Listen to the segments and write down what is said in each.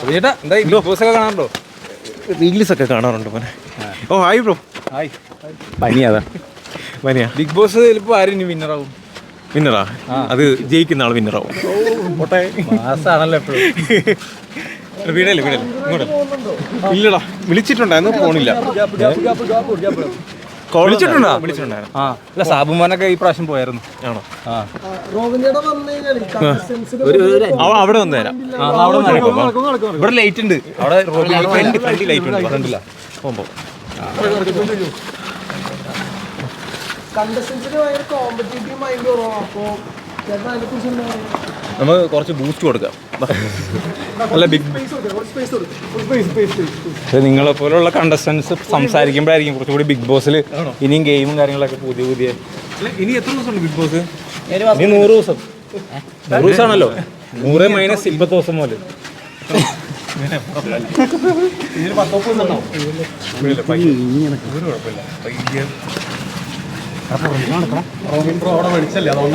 ചേട്ടാ എന്താ big boss ഒക്കെ കാണാറുണ്ടോ? റീൽസ് ഒക്കെ കാണാറുണ്ട് മോനെ. ഓ ഹായ് ബ്രോ ഹായ് പനിയാതാ പനിയാ ബിഗ് ബോസ് ചിലപ്പോൾ ആരും വിന്നറാവും വിന്നറാ അത് ജയിക്കുന്ന ആൾ വിന്നറാവും പോട്ടെ. മാസാണല്ലോ എപ്പോഴും. വീടല്ലേ വീടല്ലേ ഇങ്ങോട്ട്. ഇല്ലടാ വിളിച്ചിട്ടുണ്ടായിരുന്നു ഫോണില്ല വിളിച്ചിട്ടുണ്ടോ? വിളിച്ചിട്ടുണ്ടായിരുന്നു. ആ അല്ല സാബുമാനൊക്കെ ഈ പ്രാവശ്യം പോയായിരുന്നു. ആണോ? ആ. അവ അവിടെ വന്നു തരാം അവിടെ എന്നാ അവിടെ നടക്കും. ഇവിടെ ലൈറ്റ് ഉണ്ട്. അവിടെ ഫ്രണ്ട് ഫ്രണ്ട് ലൈറ്റ് ഉണ്ട്. ഫ്രണ്ടില്ല പോകുമ്പോ. കോമ്പറ്റേറ്റീവ് മൈൻഡ് കുറവാണ് അപ്പോൾ ചേട്ടൻ അതിനെ കുറിച്ച് എന്താ നമുക്ക് കുറച്ച് ബൂസ്റ്റ് കൊടുക്കാം. നല്ല അല്ല ബിഗ് സ്പേസ് കൊടുക്കും സ്പേസ് സ്പേസ് സ്പേസ് നിങ്ങളെ പോലുള്ള കണ്ടസ്റ്റൻസ് സംസാരിക്കുമ്പോഴായിരിക്കും കുറച്ചുകൂടി ബിഗ് ബോസിൽ ഇനിയും ഗെയിമും കാര്യങ്ങളൊക്കെ പുതിയ പുതിയ. ഇനി എത്ര ദിവസമുണ്ട് ബിഗ് ബോസ് ഇനി നൂറ് ദിവസം. നൂറ് ദിവസമാണല്ലോ നൂറ് മൈനസ് ഇപ്പത്തെ ദിവസം മുതൽ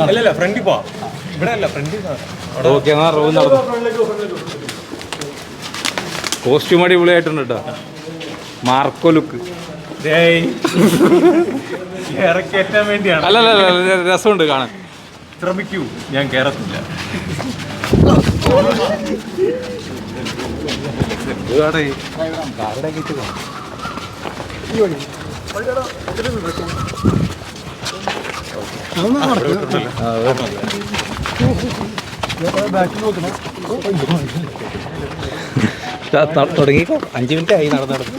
അല്ലല്ല ഫ്രണ്ടിൽ പോവാം. ഇവിടെ അല്ല ഫ്രണ്ടിൽ ഓക്കെ എന്നാ റോബിൻ നടന്നു. കോസ്റ്റ്യൂം അടിപൊളിയായിട്ടുണ്ട് കേട്ടോ മാർക്കോ ലുക്ക്. ഇറക്കേറ്റാൻ വേണ്ടിയാണ്. അല്ല അല്ല അല്ല രസമുണ്ട് കാണാൻ. ശ്രമിക്കൂ ഞാൻ കേറത്തില്ല. തുടങ്ങിക്കോ. അഞ്ച് മിനിറ്റ് ആയി നടന്നു നടന്നു.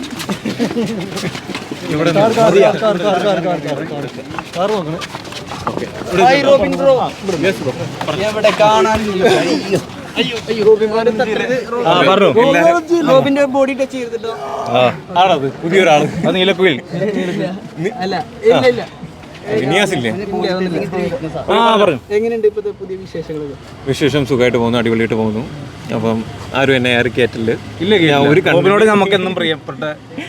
ആ പറഞ്ഞു. റോബിന്റെ ബോഡി ടച്ച് ചെയ്തിട്ടോ? ആണത്. പുതിയൊരാൾ. അത് നീലക്കുയിൽ. അല്ല ഇല്ല ഇല്ല. ആ പറഞ്ഞു എങ്ങനെയുണ്ട് ഇപ്പോഴത്തെ പുതിയ വിശേഷം സുഖമായിട്ട് പോകുന്നു അടിപൊളിയായിട്ട് പോകുന്നു. അപ്പം ആരും എന്നെ ആരും കയറ്റില്ല ഇല്ല ഒരു റോബിനോട് നമുക്ക് എന്നും പ്രിയപ്പെട്ട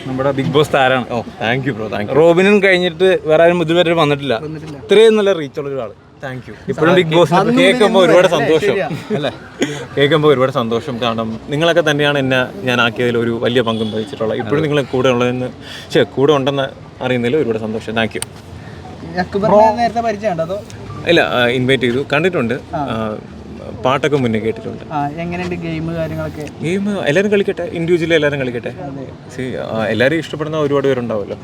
നമ്മുടെ ബിഗ് ബോസ് താരാണ് ഓ thank you bro thank you റോബിനും കഴിഞ്ഞിട്ട് വേറെ ആരും ഇതുവരെ വന്നിട്ടില്ല. ഇത്രയും നല്ല റീച്ച് ഉള്ള ഒരാൾ താങ്ക് യു ഇപ്പോഴും ബിഗ് ബോസ് കേൾക്കുമ്പോൾ ഒരുപാട് സന്തോഷം. അല്ലേ? കേൾക്കുമ്പോൾ ഒരുപാട് സന്തോഷം. കാരണം നിങ്ങളൊക്കെ തന്നെയാണ് എന്നെ ഞാൻ ആക്കിയതിൽ ഒരു വലിയ പങ്കും വഹിച്ചിട്ടുള്ളത്. ഇപ്പോഴും നിങ്ങൾ കൂടെ ഉള്ളതെന്ന് ശരി കൂടെ ഉണ്ടെന്ന് അറിയുന്നതിൽ ഒരുപാട് സന്തോഷം. താങ്ക് യു നേരത്തെ പരിചയമുണ്ടോ? അതോ ഇല്ല ഇൻവൈറ്റ് ചെയ്തു. കണ്ടിട്ടുണ്ട്. പാട്ടൊക്കെ മുന്നേ കേട്ടിട്ടുണ്ട്. ആ എങ്ങനെയുണ്ട് ഗെയിം കാര്യങ്ങളൊക്കെ? ഗെയിം എല്ലാവരും കളിക്കട്ടെ. ഇൻഡിവിജ്വലി എല്ലാവരും കളിക്കട്ടെ. ആ, എല്ലാവരും ഇഷ്ടപ്പെടുന്ന ഒരുപാട് പേരുണ്ടാവുമല്ലോ.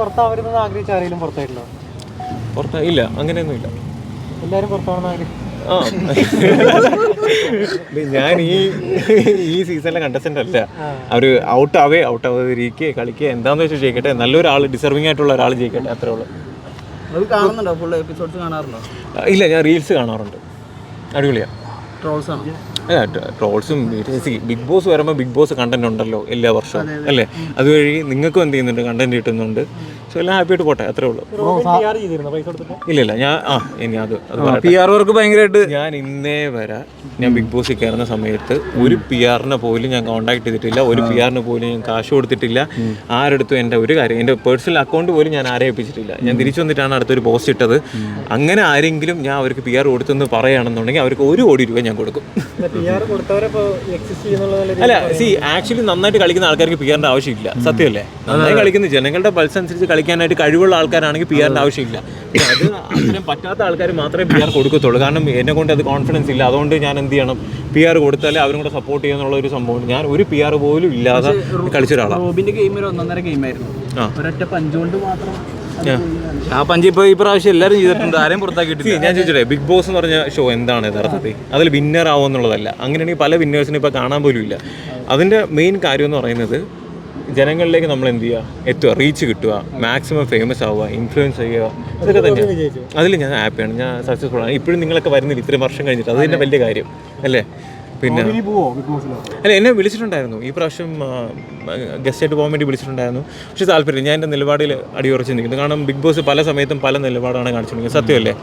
പുറത്താവരുതെന്ന് ആഗ്രഹിച്ച ആരെങ്കിലും പുറത്തായിട്ടുണ്ടോ? പുറത്ത് ഇല്ല അങ്ങനെയൊന്നും ഇല്ല എല്ലാവരും പുറത്താവണമെന്ന് ആഗ്രഹിച്ചു ആ. ഞാൻ ഈ ഈ സീസണിലെ കണ്ടസ്റ്റന്റ് അല്ല. അവർ ഔട്ട് ആവേ ഔട്ട് ആവാതെ ഇരിക്കുക കളിക്കുക എന്താന്ന് വെച്ചാൽ ജയിക്കട്ടെ. നല്ലൊരാൾ ഡിസർവിംഗ് ആയിട്ടുള്ള ഒരാൾ ജയിക്കട്ടെ അത്രേ ഉള്ളൂ. അത് കാണുന്നുണ്ടോ? ഫുൾ എപ്പിസോഡ്സ് കാണാറുണ്ടോ? ഇല്ല ഞാൻ റീൽസ് കാണാറുണ്ട്. അടിപൊളിയാ. ട്രോൾസ് ആണോ? ട്രോൾസും ബിഗ് ബോസ് വരുമ്പോൾ ബിഗ് ബോസ് കണ്ടന്റ് ഉണ്ടല്ലോ എല്ലാ വർഷവും അല്ലേ? അതുവഴി നിങ്ങൾക്കും എന്ത് ചെയ്യുന്നുണ്ട്? കണ്ടന്റ് കിട്ടുന്നുണ്ട്. സോ എല്ലാം ഹാപ്പി ആയിട്ട് പോട്ടെ അത്രേ ഉള്ളൂ. ഇല്ല ഇല്ല ഞാൻ ആ ഇനി അത്. പി ആർ വർക്ക് ഭയങ്കരമായിട്ട് ഞാൻ ഇന്നേ വരെ ഞാൻ ബിഗ് ബോസിൽ കയറുന്ന സമയത്ത് ഒരു പി ആറിനെ പോലും ഞാൻ കോൺടാക്ട് ചെയ്തിട്ടില്ല. ഒരു പി ആറിന് പോലും ഞാൻ കാശ് കൊടുത്തിട്ടില്ല. ആരെടുത്തും എന്റെ ഒരു കാര്യം എന്റെ പേഴ്സണൽ അക്കൗണ്ട് പോലും ഞാൻ ആരെ ഏൽപ്പിച്ചിട്ടില്ല. ഞാൻ തിരിച്ചു വന്നിട്ടാണ് അടുത്തൊരു പോസ്റ്റ് ഇട്ടത്. അങ്ങനെ ആരെങ്കിലും ഞാൻ അവർക്ക് പി ആർ കൊടുത്തെന്ന് പറയുകയാണെന്നുണ്ടെങ്കിൽ അവർക്ക് ഒരു കോടി രൂപ ഞാൻ കൊടുക്കും. അല്ല സി ആക്ച്വലി നന്നായിട്ട് കളിക്കുന്ന ആൾക്കാർക്ക് പി ആറിന്റെ ആവശ്യമില്ല. സത്യമല്ലേ? നന്നായി കളിക്കുന്ന ജനങ്ങളുടെ പൾസ് അനുസരിച്ച് കളിക്കാനായിട്ട് കഴിവുള്ള ആൾക്കാരാണെങ്കിൽ പി ആറിന്റെ ആവശ്യമില്ല. അത് അത്രയും പറ്റാത്ത ആൾക്കാർ മാത്രമേ പി ആർ കൊടുക്കത്തുള്ളൂ. കാരണം എന്നെ കൊണ്ട് അത് കോൺഫിഡൻസ് ഇല്ല. അതുകൊണ്ട് ഞാൻ എന്ത് ചെയ്യണം? പി ആർ കൊടുത്താലേ അവരും കൂടെ സപ്പോർട്ട് ചെയ്യുന്നുള്ള ഒരു സംഭവം ഞാൻ ഒരു പി ആർ പോലും ഇല്ലാതെ കളിച്ച ഒരാളാണ് റോബിന്റെ ഗെയിം ഒരു ഒന്നൊന്നര ഗെയിമായിരുന്നു. ഒരൊറ്റ പഞ്ചുകൊണ്ട് മാത്രം. ആ പഞ്ച് ഇപ്പൊ ഈ പ്രാവശ്യം എല്ലാരും ചെയ്തിട്ടുണ്ട്. ആരെയും പുറത്താക്കിയിട്ടില്ല. ഞാൻ ചോദിച്ചേ ബിഗ് ബോസ് എന്ന് പറഞ്ഞ ഷോ എന്താണ് യഥാർത്ഥത്തിൽ? അതിൽ വിന്നർ ആവുക എന്നുള്ളതല്ല. അങ്ങനെയാണെങ്കിൽ പല വിന്നേഴ്സിനെ ഇപ്പൊ കാണാൻ പോലും ഇല്ല. അതിന്റെ മെയിൻ കാര്യം എന്ന് പറയുന്നത് ജനങ്ങളിലേക്ക് നമ്മൾ എന്ത് ചെയ്യുക? എത്തുക റീച്ച് കിട്ടുക മാക്സിമം ഫേമസ് ആവുക ഇൻഫ്ലുവൻസ് ചെയ്യുക. ഇതൊക്കെ തന്നെയാണ് അതിൽ ഞാൻ ഹാപ്പിയാണ് ഞാൻ സക്സസ്ഫുൾ ആണ്. ഇപ്പോഴും നിങ്ങളൊക്കെ വരുന്നില്ല. ഇത്രയും വർഷം കഴിഞ്ഞിട്ട്. അത് തന്നെ വലിയ കാര്യം. അല്ലേ? പിന്നെ അല്ല എന്നെ വിളിച്ചിട്ടുണ്ടായിരുന്നു. ഈ പ്രാവശ്യം ഗസ്റ്റായിട്ട് പോകാൻ വേണ്ടി വിളിച്ചിട്ടുണ്ടായിരുന്നു. പക്ഷേ താല്പര്യം ഞാൻ എന്റെ നിലപാടിൽ അടിയുറച്ച് നിൽക്കുന്നു. കാരണം ബിഗ് ബോസ് പല സമയത്തും പല നിലപാടാണ് കാണിച്ചിട്ടുണ്ടെങ്കിൽ സത്യമല്ലേ?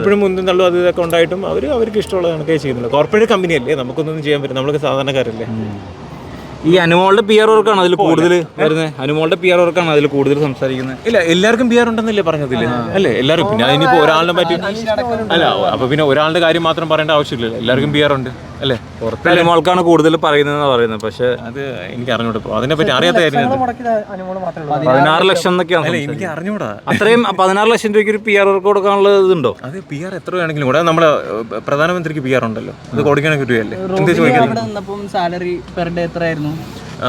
ഇപ്പോഴും മുന്തും തള്ളും അത് ഇതൊക്കെ ഉണ്ടായിട്ടും അവർ അവർക്ക് ഇഷ്ടമുള്ള കണക്കേ ചെയ്യുന്നില്ല കോർപ്പറേറ്റ് കമ്പനി അല്ലേ? നമുക്കൊന്നും ചെയ്യാൻ പറ്റും നമ്മളൊക്കെ സാധാരണക്കാരല്ലേ? ഈ അനുമോളുടെ പി ആർ വർക്കാണ് അതിൽ കൂടുതൽ വരുന്നത് അനുമോളുടെ പി ആർ വർക്കാണ് അതിൽ കൂടുതൽ സംസാരിക്കുന്നത്? ഇല്ല എല്ലാവർക്കും പി ആർ ഉണ്ടെന്നല്ലേ പറഞ്ഞതില്ല അല്ലേ? എല്ലാവർക്കും പിന്നെ അതിനിപ്പോൾ ഒരാളിനെ പറ്റി അല്ല അപ്പോൾ പിന്നെ ഒരാളുടെ കാര്യം മാത്രം പറയേണ്ട ആവശ്യമില്ല എല്ലാവർക്കും പി ആർ ഉണ്ട്. അല്ലേ? പുറത്തെ അനിമോൾക്കാണ് കൂടുതൽ പറയുന്നത് പറയുന്നത്. പക്ഷേ അത് എനിക്ക് അറിഞ്ഞൂടാ അതിനെ പറ്റി അറിയാത്ത കാര്യം ഞാൻ- പതിനാറ് ലക്ഷം എന്നൊക്കെയാണ് എനിക്ക് അറിഞ്ഞൂടാ. അത്രയും പതിനാറ് ലക്ഷം രൂപയ്ക്ക് ഒരു പി ആർ കൊടുക്കാനുള്ള ഇതുണ്ടോ? അത് പി ആർ എത്ര വേണമെങ്കിലും കൂടെ. നമ്മുടെ പ്രധാനമന്ത്രിക്ക് പി ആർ ഉണ്ടല്ലോ. അത് കൊടുക്കണ കിട്ടുകയല്ലേ എന്ത് ചോദിക്കുന്നത് സാലറി പെർ ഡേ എത്രയായിരുന്നു?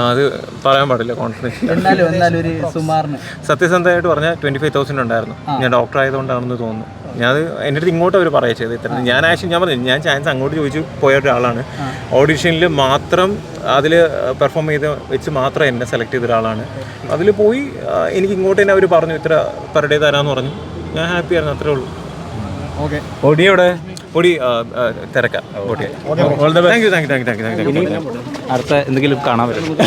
അത് പറയാൻ പാടില്ല കോൺഫിഡൻസ് സത്യസന്ധമായിട്ട് പറഞ്ഞാൽ ട്വന്റി ഫൈവ് തൗസൻഡ് ഉണ്ടായിരുന്നു. ഞാൻ ഡോക്ടർ ആയതുകൊണ്ടാണെന്ന് തോന്നുന്നു. ഞാൻ എന്റെ അടുത്ത് ഇങ്ങോട്ട് അവർ പറയുക ചെയ്ത് ഇത്ര ഞാൻ ആക്ച്വലി ഞാൻ പറഞ്ഞു ഞാൻ ചാൻസ് അങ്ങോട്ട് ചോദിച്ചു പോയ ഒരാളാണ്. ഓഡിഷനിൽ മാത്രം അതിൽ പെർഫോം ചെയ്ത് വെച്ച് മാത്രം എന്നെ സെലക്ട് ചെയ്ത ഒരാളാണ്. അതിൽ പോയി എനിക്ക് ഇങ്ങോട്ട് തന്നെ അവർ പറഞ്ഞു ഇത്ര പെർ ഡേ തരാമെന്ന് പറഞ്ഞു. ഞാൻ ഹാപ്പി ആയിരുന്നു അത്രേ ഉള്ളൂ. ഓടി എവിടെ? ഒടി ആ, ആ, തിരക്കാം. Okay. Thank you thank you thank you thank you thank you അടുത്ത എന്തെങ്കിലും കാണാൻ പറ്റും